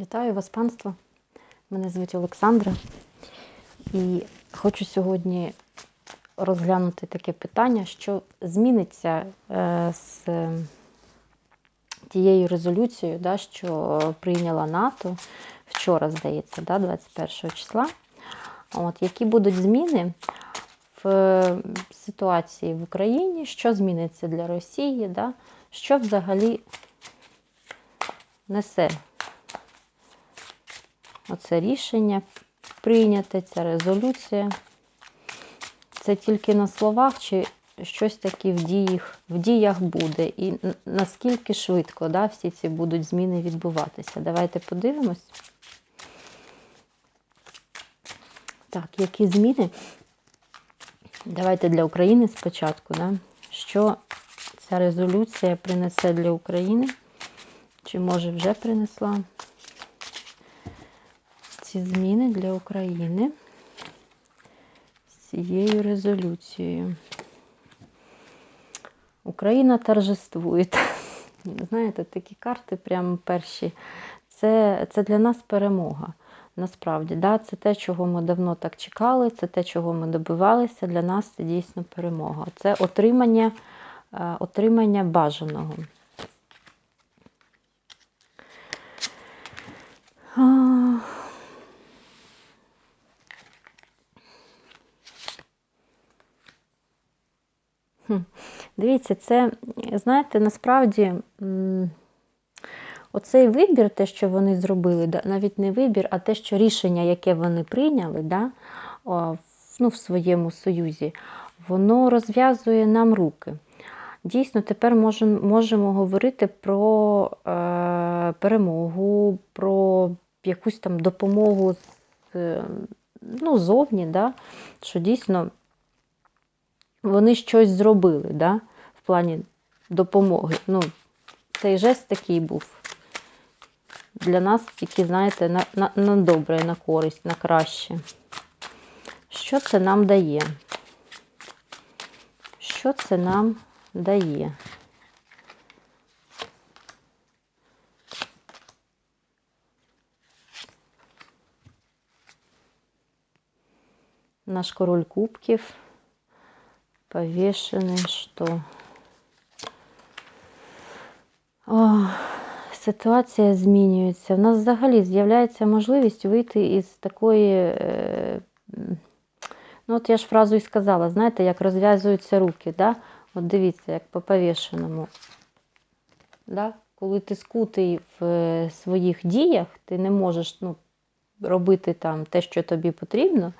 Вітаю вас, панство. Мене звуть Олександра. І хочу сьогодні розглянути таке питання, що зміниться е, з тією резолюцією, що прийняла НАТО вчора, здається, да, 21 числа. От, які будуть зміни в ситуації в Україні, що зміниться для Росії, да, що взагалі несе оце рішення прийняте, ця резолюція. Це тільки на словах, чи щось таке в діях, в діях буде, і наскільки швидко да, всі ці будуть зміни відбуватися. Давайте подивимось. Так, які зміни? Давайте для України спочатку, да? що ця резолюція принесе для України, чи може вже принесла ці зміни для України з цією резолюцією. Україна торжествує. Знаєте, такі карти прямо перші. Це, це для нас перемога. Насправді, да, це те, чого ми давно так чекали, це те, чого ми добивалися. Для нас це дійсно перемога. Це отримання, е, отримання бажаного. А, Хм. Дивіться, це, знаєте, насправді оцей вибір, те, що вони зробили, навіть не вибір, а те, що рішення, яке вони прийняли да, ну, в своєму союзі, воно розв'язує нам руки. Дійсно, тепер можемо, можемо говорити про е, перемогу, про якусь там допомогу е, ну, зовні, да, що дійсно вони щось зробили да, плані допомоги. Ну, цей жест такий був. Для нас тільки, знаєте, на, на, на добре, на користь, на краще. Що це нам дає? Що це нам дає? Наш король кубків повішений, що О, ситуація змінюється. У нас взагалі з'являється можливість вийти із такої. Е, ну, от я ж фразу і сказала, знаєте, як розв'язуються руки. Да? От дивіться, як по повішеному. Да? Коли ти скутий в е, своїх діях, ти не можеш ну, робити там те, що тобі потрібно.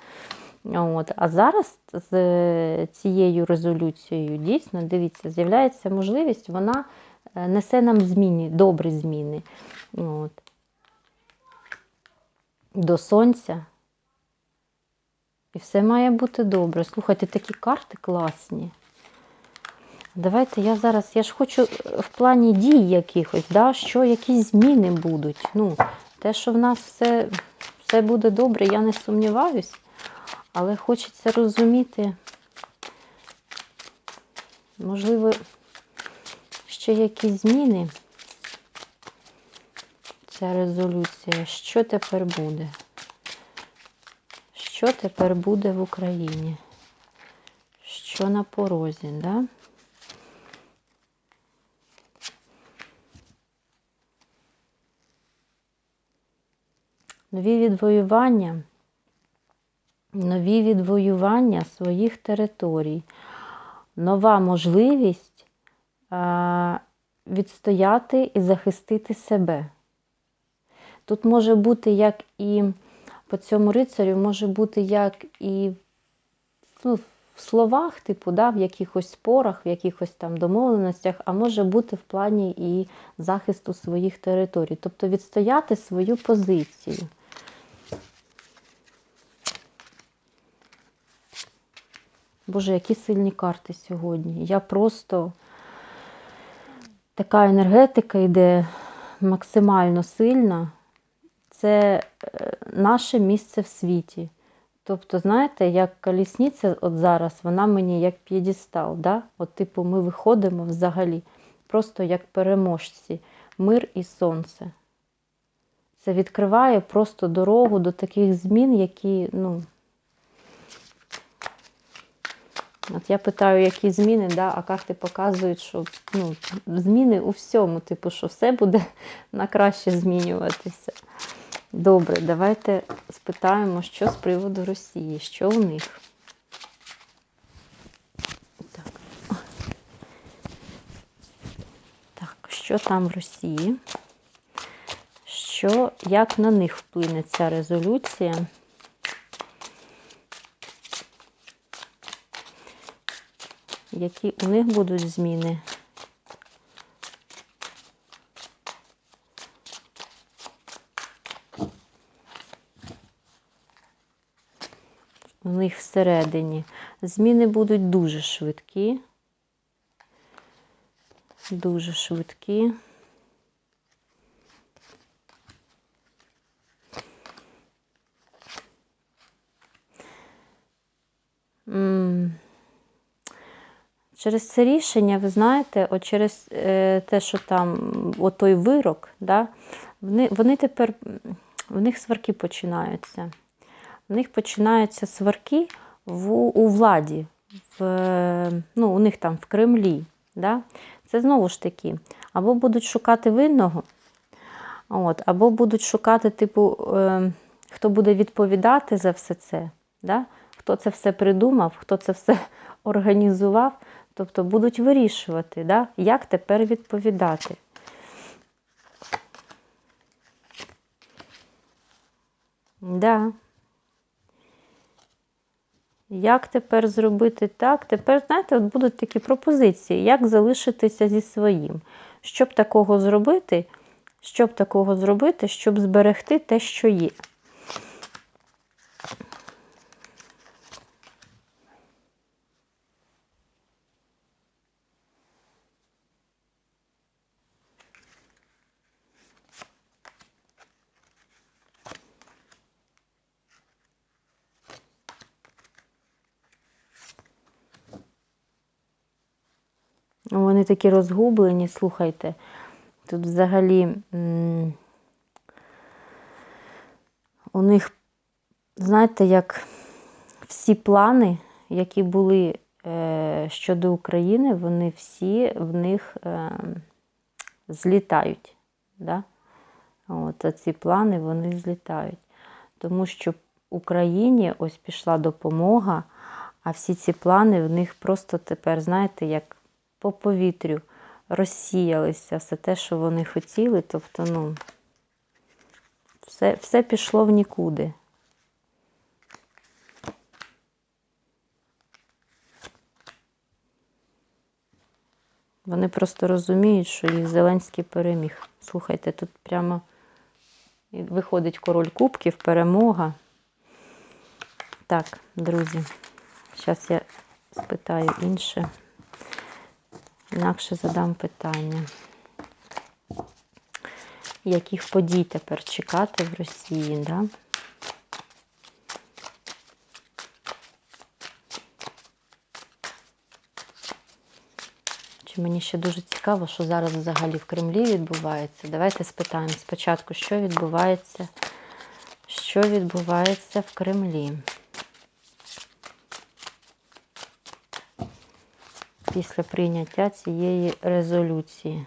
От. А зараз з е, цією резолюцією дійсно, дивіться, з'являється можливість, вона несе нам зміни, добрі зміни. От. До сонця. І все має бути добре. Слухайте, такі карти класні. Давайте я зараз, я ж хочу в плані дій якихось, да, що якісь зміни будуть. Ну, те, що в нас все, все буде добре, я не сумніваюсь. Але хочеться розуміти, можливо, ще якісь зміни. Ця резолюція. Що тепер буде? Що тепер буде в Україні? Що на порозі, да? Нові відвоювання нові відвоювання своїх територій, нова можливість відстояти і захистити себе. Тут може бути як і по цьому рицарю, може бути як і ну, в словах, типу, да, в якихось спорах, в якихось там домовленостях, а може бути в плані і захисту своїх територій, тобто відстояти свою позицію. Боже, які сильні карти сьогодні. Я просто така енергетика йде максимально сильна. Це е, наше місце в світі. Тобто, знаєте, як колісниця от зараз, вона мені як п'єдестал. Да? От, типу, ми виходимо взагалі просто як переможці, мир і сонце. Це відкриває просто дорогу до таких змін, які, ну. От я питаю, які зміни, да, а карти показують, що ну, зміни у всьому, типу, що все буде на краще змінюватися. Добре, давайте спитаємо, що з приводу Росії, що у них. Так. Так, що там в Росії? Що, як на них вплине ця резолюція? Які у них будуть зміни? У них всередині. Зміни будуть дуже швидкі. Дуже швидкі. Через це рішення, ви знаєте, от через е, те, що там той вирок, да, вони, вони тепер, в них сварки починаються. В них починаються сварки в, у владі, в, ну, у них там в Кремлі. Да? Це знову ж таки, або будуть шукати винного, от, або будуть шукати, типу, е, хто буде відповідати за все це, да? хто це все придумав, хто це все організував. Тобто будуть вирішувати, да? як тепер відповідати. Да. Як тепер зробити так? Тепер, знаєте, от будуть такі пропозиції, як залишитися зі своїм. Щоб такого зробити, щоб такого зробити, щоб зберегти те, що є. Вони такі розгублені, слухайте. Тут взагалі у них, знаєте, як всі плани, які були е щодо України, вони всі в них е злітають. Да? От, а ці плани вони злітають. Тому що Україні ось пішла допомога, а всі ці плани в них просто тепер, знаєте, як по повітрю розсіялися все те, що вони хотіли. Тобто, ну, все, все пішло в нікуди. Вони просто розуміють, що їх Зеленський переміг. Слухайте, тут прямо виходить король кубків, перемога. Так, друзі, зараз я спитаю інше. Інакше задам питання. Яких подій тепер чекати в Росії, да? Чи мені ще дуже цікаво, що зараз взагалі в Кремлі відбувається. Давайте спитаємо спочатку, що відбувається, що відбувається в Кремлі. Після прийняття цієї резолюції.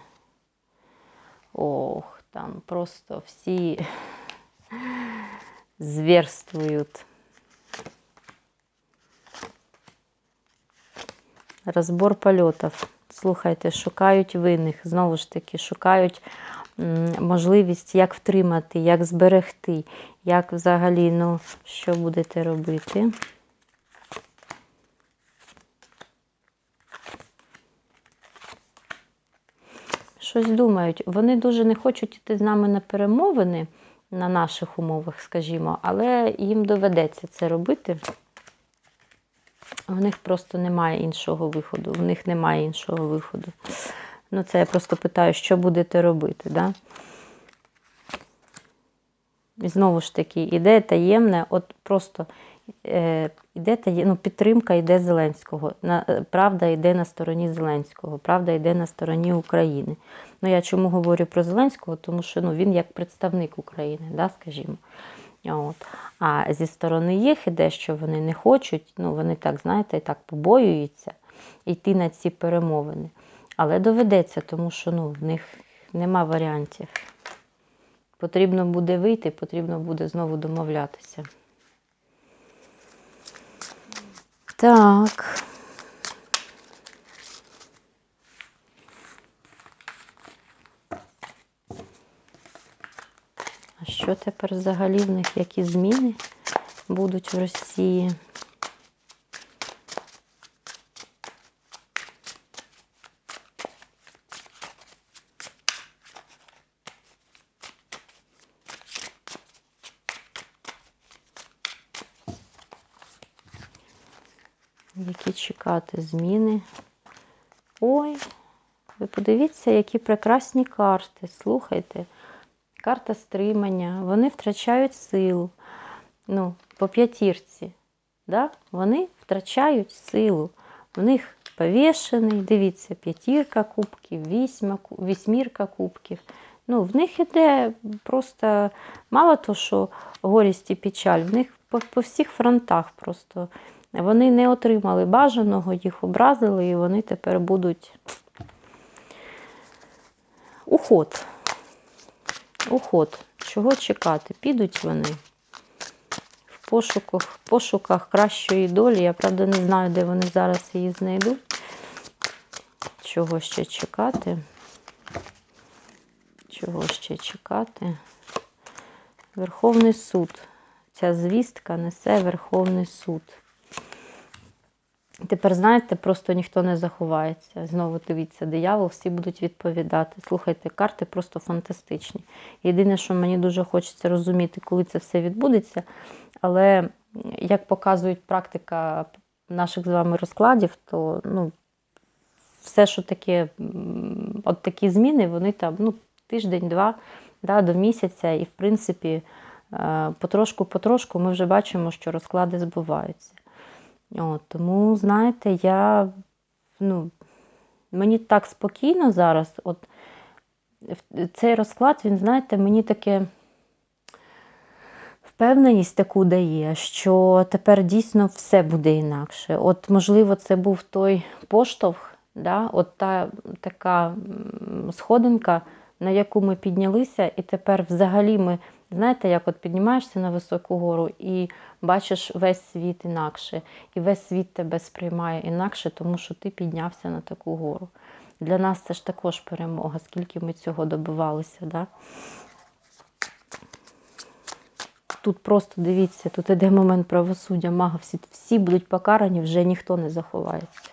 Ох, там просто всі зверствують. Розбор польотів. Слухайте, шукають винних, знову ж таки, шукають можливість, як втримати, як зберегти, як взагалі, ну, що будете робити. Щось думають. Вони дуже не хочуть йти з нами на перемовини на наших умовах, скажімо, але їм доведеться це робити. В них просто немає іншого виходу. В них немає іншого виходу. Ну, це я просто питаю, що будете робити, да? І знову ж таки, ідея таємна, от просто йде ну, підтримка йде Зеленського. Е, правда йде на стороні Зеленського, правда йде на стороні України. Ну, я чому говорю про Зеленського? Тому що ну, він як представник України, да, скажімо. От. А зі сторони їх іде, що вони не хочуть, ну вони так, знаєте, так побоюються йти на ці перемовини. Але доведеться, тому що ну, в них нема варіантів. Потрібно буде вийти, потрібно буде знову домовлятися. Так. А що тепер взагалі в них? Які зміни будуть в Росії? Які чекати зміни? Ой, ви подивіться, які прекрасні карти. Слухайте. Карта стримання, вони втрачають силу. Ну, по п'ятірці. Да? Вони втрачають силу. В них повішений, дивіться, п'ятірка кубків, вісьма, вісьмірка кубків. Ну, в них іде просто мало того, що горість і печаль, в них по, по всіх фронтах просто. Вони не отримали бажаного, їх образили, і вони тепер будуть уход. Уход. Чого чекати? Підуть вони в пошуках, в пошуках кращої долі. Я, правда, не знаю, де вони зараз її знайдуть. Чого ще чекати? Чого ще чекати? Верховний суд. Ця звістка несе Верховний суд. Тепер, знаєте, просто ніхто не заховається. Знову дивіться, диявол, всі будуть відповідати. Слухайте, карти просто фантастичні. Єдине, що мені дуже хочеться розуміти, коли це все відбудеться. Але як показують практика наших з вами розкладів, то ну, все, що таке, от такі зміни, вони там ну, тиждень-два да, до місяця, і в принципі, е, потрошку-потрошку ми вже бачимо, що розклади збуваються. От, тому, знаєте, я ну, мені так спокійно зараз. От цей розклад, він, знаєте, мені таке впевненість таку дає, що тепер дійсно все буде інакше. От, можливо, це був той поштовх, да? от та така сходинка, на яку ми піднялися, і тепер взагалі ми, знаєте, як от піднімаєшся на високу гору і бачиш весь світ інакше, і весь світ тебе сприймає інакше, тому що ти піднявся на таку гору. Для нас це ж також перемога, скільки ми цього добивалися. Да? Тут просто дивіться, тут іде момент правосуддя, мага, всі, всі будуть покарані, вже ніхто не заховається.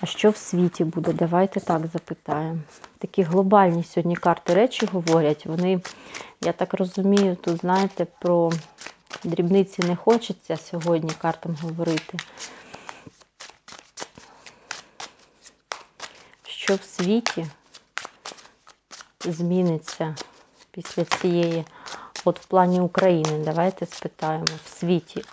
А що в світі буде? Давайте так запитаємо. Такі глобальні сьогодні карти речі говорять. Вони, я так розумію, тут, знаєте, про дрібниці не хочеться сьогодні картам говорити. Що в світі зміниться після цієї, от в плані України, давайте спитаємо, в світі.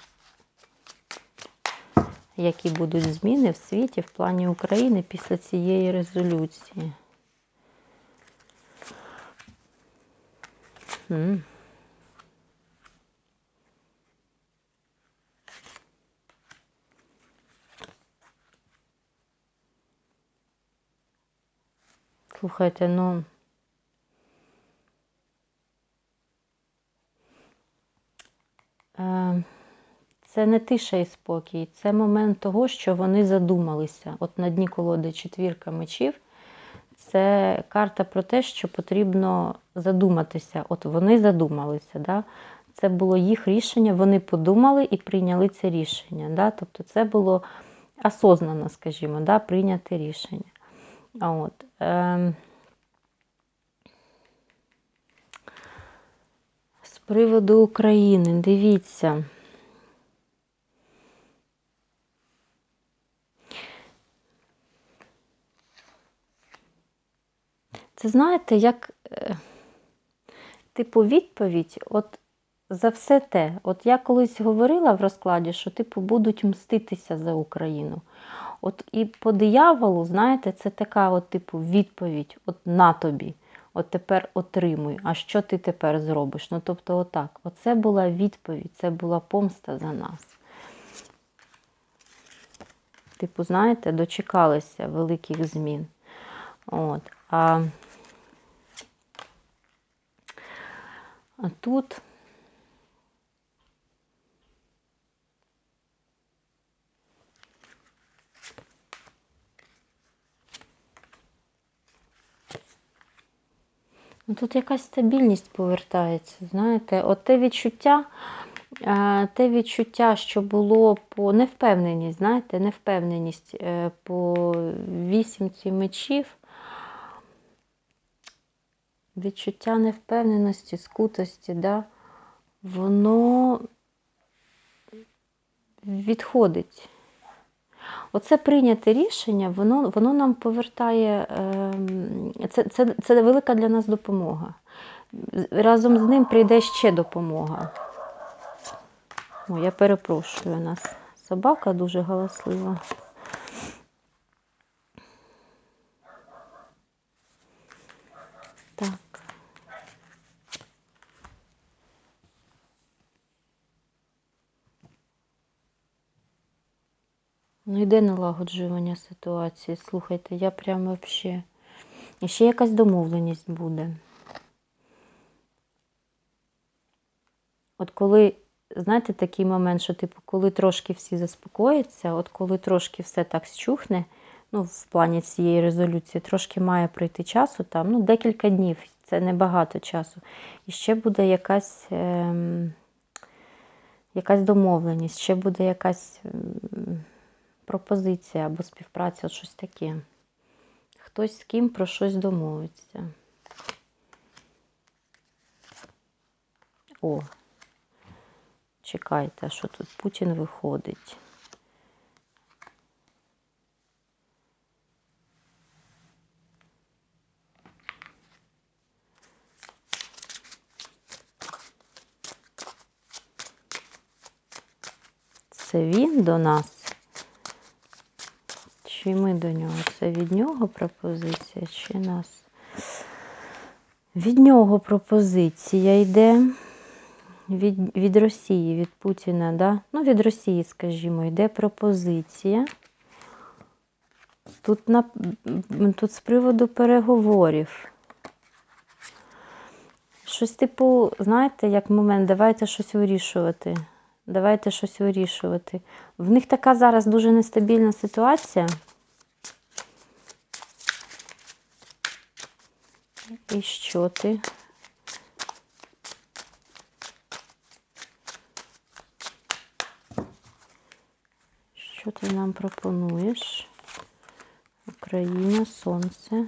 Які будуть зміни в світі в плані України після цієї резолюції? М. Слухайте, ну. Е, Це не тиша і спокій, це момент того, що вони задумалися. От на дні колоди четвірка мечів. Це карта про те, що потрібно задуматися. От вони задумалися. Да? Це було їх рішення, вони подумали і прийняли це рішення. Да? Тобто це було осознано, скажімо, да? прийняти рішення. От. Ем... З приводу України, дивіться. Це знаєте, як е, типу відповідь, от за все те. От я колись говорила в розкладі, що типу будуть мститися за Україну. От і по дияволу, знаєте, це така, от, типу, відповідь: от на тобі. От тепер отримуй. А що ти тепер зробиш? Ну, тобто, отак. Оце була відповідь, це була помста за нас. Типу, знаєте, дочекалися великих змін. От. А, а тут. Ну, Тут якась стабільність повертається, знаєте, от те відчуття, е, те відчуття, що було по невпевненість, знаєте, невпевненість е, по вісімці мечів, відчуття невпевненості, скутості, да, воно відходить. Оце прийняте рішення, воно воно нам повертає, ем, це, це, це велика для нас допомога. Разом з ним прийде ще допомога. О, я перепрошую, у нас собака дуже галаслива. Ну, йде налагоджування ситуації. Слухайте, я прямо взагалі. І ще якась домовленість буде. От коли, знаєте, такий момент, що, типу, коли трошки всі заспокояться, от коли трошки все так щухне, ну, в плані цієї резолюції, трошки має пройти часу, там, ну, декілька днів, це небагато часу. І ще буде якась. Ем, якась домовленість, ще буде якась. Ем, пропозиція або співпраця, щось таке. Хтось з ким про щось домовиться. О, чекайте, що тут Путін виходить. Це він до нас чи ми до нього? Це від нього пропозиція, чи нас? Від нього пропозиція йде від від Росії, від Путіна, да? ну, від Росії, скажімо, йде пропозиція. Тут, на, Тут з приводу переговорів. Щось, типу, знаєте, як момент, давайте щось вирішувати. Давайте щось вирішувати. В них така зараз дуже нестабільна ситуація. І що ти? Що ти нам пропонуєш? Україна, сонце.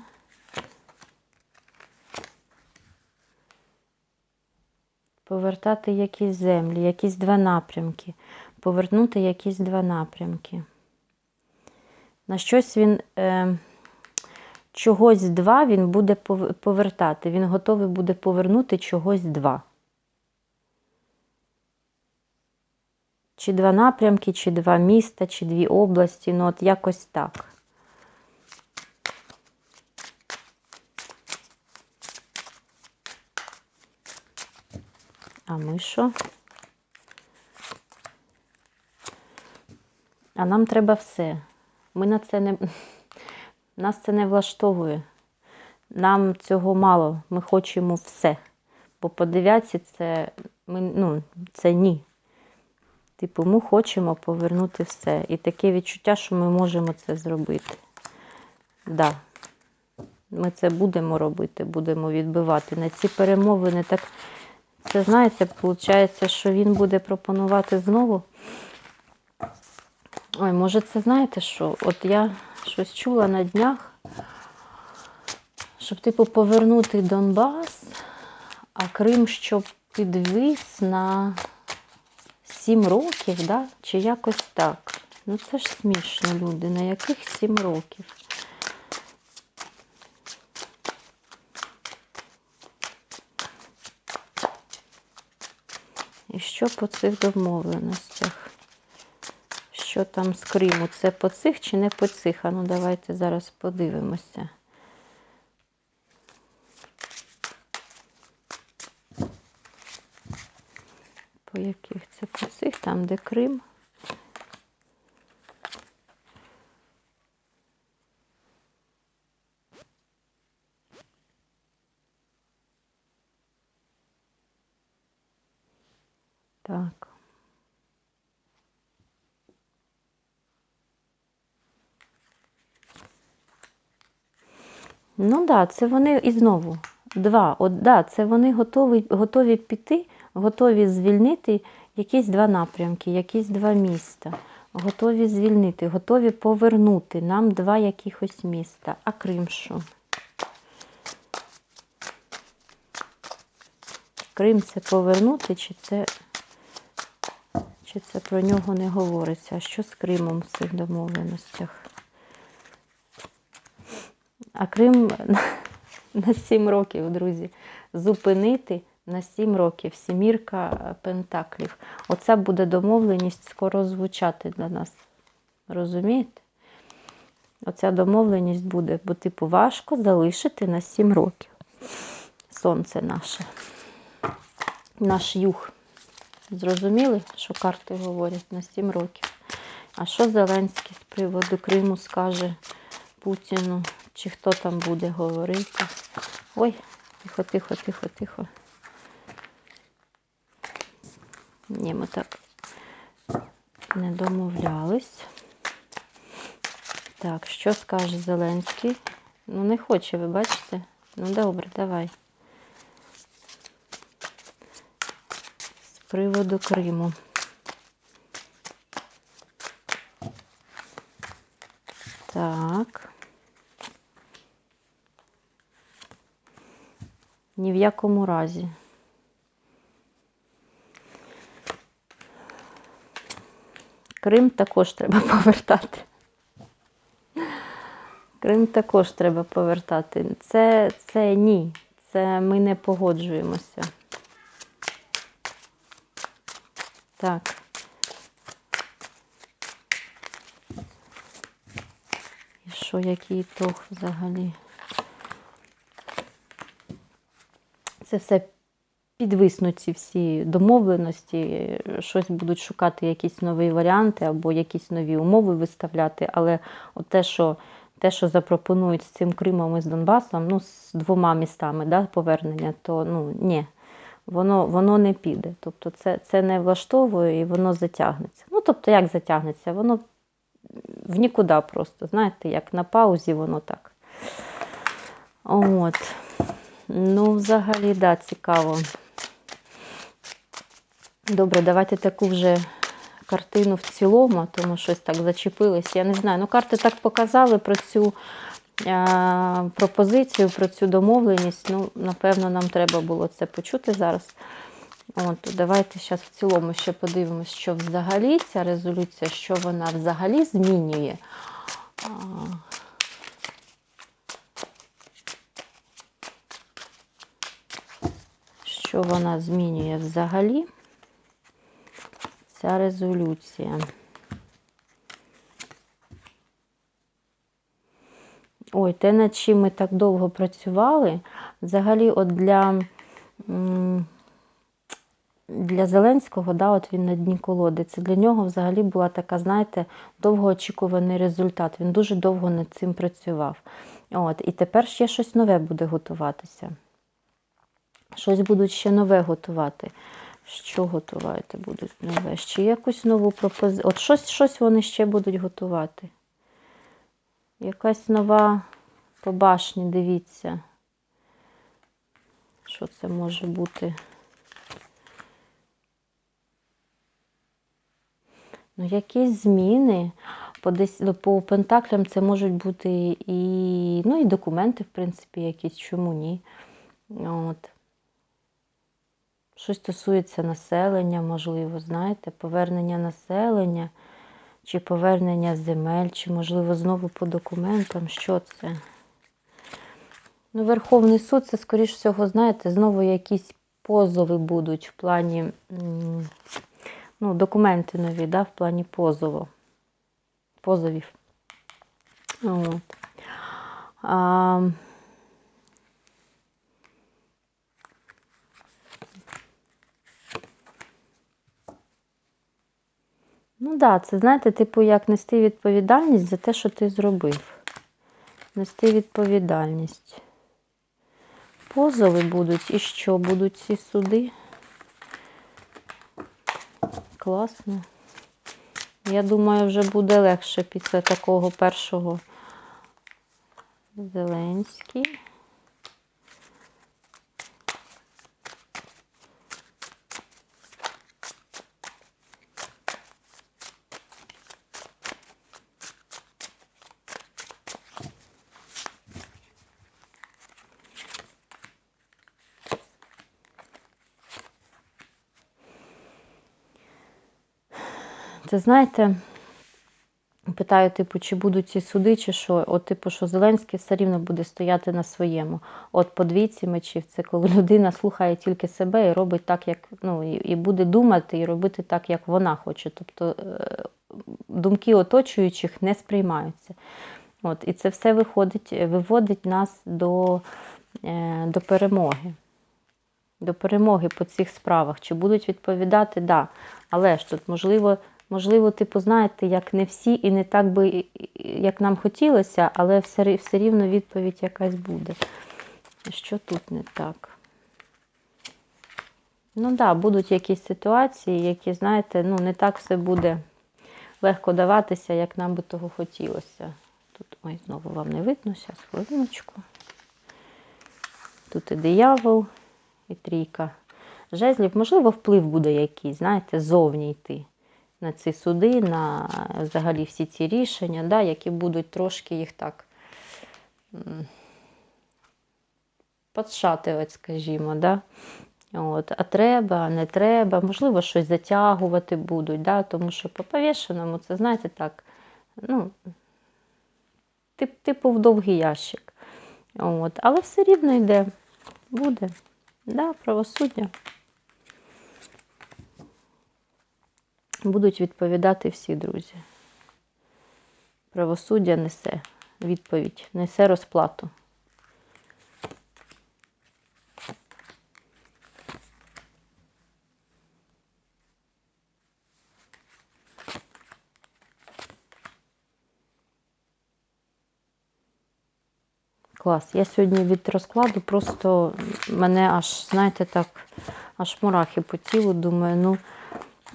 Повертати якісь землі, якісь два напрямки. Повернути якісь два напрямки. На щось він. Е, чогось два він буде повертати. Він готовий буде повернути чогось два. Чи два напрямки, чи два міста, чи дві області, ну от якось так. А ми що? А нам треба все. Ми на це не. Нас це не влаштовує. Нам цього мало, ми хочемо все. Бо по дев'ятці це ми, ну, це ні. Типу, ми хочемо повернути все. І таке відчуття, що ми можемо це зробити. Да. Ми це будемо робити, будемо відбивати. На ці перемовини так. Це, знаєте, виходить, що він буде пропонувати знову. Ой, може, це знаєте що? От я щось чула на днях, щоб, типу, повернути Донбас, а Крим, щоб підвис на 7 років, да? чи якось так. Ну це ж смішно, люди. На яких 7 років? І що по цих домовленостях? Що там з Криму? Це по цих чи не по цих? А ну давайте зараз подивимося. По яких це по цих? Там, де Крим. Так. Ну да, це вони і знову два. От, да, це вони готові, готові піти, готові звільнити якісь два напрямки, якісь два міста. Готові звільнити, готові повернути нам два якихось міста. А Крим що? Крим це повернути, чи це, чи це про нього не говориться? А що з Кримом в цих домовленостях? А Крим на 7 років, друзі, зупинити на 7 років сімірка пентаклів. Оця буде домовленість скоро звучати для нас. Розумієте? Оця домовленість буде, бо, типу, важко залишити на 7 років. Сонце наше. Наш юг. Зрозуміли, що карти говорять на 7 років. А що Зеленський з приводу Криму скаже Путіну? Чи хто там буде говорити? Ой, тихо, тихо, тихо, тихо. Ні, ми так не домовлялись. Так, що скаже Зеленський? Ну, не хоче, ви бачите? Ну, добре, давай. З приводу Криму. Так. Ні в якому разі. Крим також треба повертати. Крим також треба повертати. Це, це ні. Це ми не погоджуємося. Так. І що, який ітог взагалі? Це все підвиснуть ці всі домовленості, щось будуть шукати якісь нові варіанти або якісь нові умови виставляти. Але от те, що те, що запропонують з цим Кримом і з Донбасом, ну, з двома містами да, повернення, то ну, ні, воно воно не піде. Тобто це це не влаштовує і воно затягнеться. Ну, тобто, як затягнеться? Воно в нікуди просто, знаєте, як на паузі, воно так. От. Ну, взагалі, да, цікаво. Добре, давайте таку вже картину в цілому, тому щось так зачепилось. Я не знаю. Ну, карти так показали про цю е пропозицію, про цю домовленість. Ну, напевно, нам треба було це почути зараз. От, Давайте зараз в цілому ще подивимося, що взагалі ця резолюція, що вона взагалі змінює. Що вона змінює взагалі? Ця резолюція. Ой, те, над чим ми так довго працювали, взагалі, от для для Зеленського, да, от він на дні колоди, це для нього взагалі була така, знаєте, довгоочікуваний результат. Він дуже довго над цим працював. От, І тепер ще щось нове буде готуватися. Щось будуть ще нове готувати. Що готувати будуть нове? Ще якусь нову пропозицію. От щось щось вони ще будуть готувати. Якась нова по башні, дивіться. Що це може бути? Ну, якісь зміни. По десь, по пентаклям це можуть бути і ну, і документи, в принципі, якісь, чому ні. От. Щось стосується населення, можливо, знаєте, повернення населення, чи повернення земель, чи, можливо, знову по документам. Що це? Ну, Верховний суд це, скоріш всього, знаєте, знову якісь позови будуть в плані ну, документи нові, да, в плані позову. позовів. От. А, Ну да, це знаєте, типу, як нести відповідальність за те, що ти зробив. Нести відповідальність. Позови будуть і що? Будуть ці суди? Класно. Я думаю, вже буде легше після такого першого Зеленський. Це знаєте, питаю, типу, чи будуть ці суди, чи що. От, типу, що Зеленський все рівно буде стояти на своєму. От по двійці мечів, це коли людина слухає тільки себе і робить так, як ну, і, буде думати, і робити так, як вона хоче. Тобто е, думки оточуючих не сприймаються. От, І це все виходить, виводить нас до, е, до перемоги. До перемоги по цих справах. Чи будуть відповідати? Да. Але ж тут, можливо, можливо, типу, знаєте, як не всі і не так би, як нам хотілося, але все, все рівно відповідь якась буде. Що тут не так? Ну так, да, будуть якісь ситуації, які, знаєте, ну, не так все буде легко даватися, як нам би того хотілося. Тут, ой, знову вам не видно, зараз хвилиночку. Тут і диявол, і трійка жезлів. Можливо, вплив буде якийсь, знаєте, зовні йти на ці суди, на взагалі всі ці рішення, да, які будуть трошки їх так подшатувати, скажімо. Да? От, А треба, не треба, можливо, щось затягувати будуть, да? тому що по повішеному це, знаєте, так, ну, тип, типу в довгий ящик. От, Але все рівно йде, буде. Да, правосуддя. Будуть відповідати всі друзі. Правосуддя несе відповідь, несе розплату. Клас. Я сьогодні від розкладу просто мене аж, знаєте, так, аж мурахи по тілу. Думаю, ну,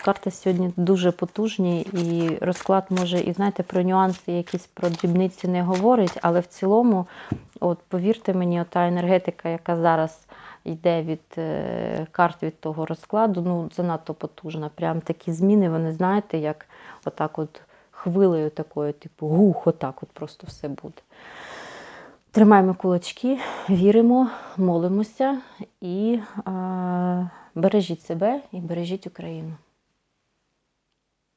карти сьогодні дуже потужні, і розклад може, і знаєте, про нюанси, якісь про дрібниці не говорить, але в цілому, от повірте мені, ота енергетика, яка зараз йде від е, карт від того розкладу, ну, занадто потужна. Прям такі зміни, вони знаєте, як отак от хвилею такою, типу, гух, отак от просто все буде. Тримаємо кулачки, віримо, молимося і а, бережіть себе і бережіть Україну.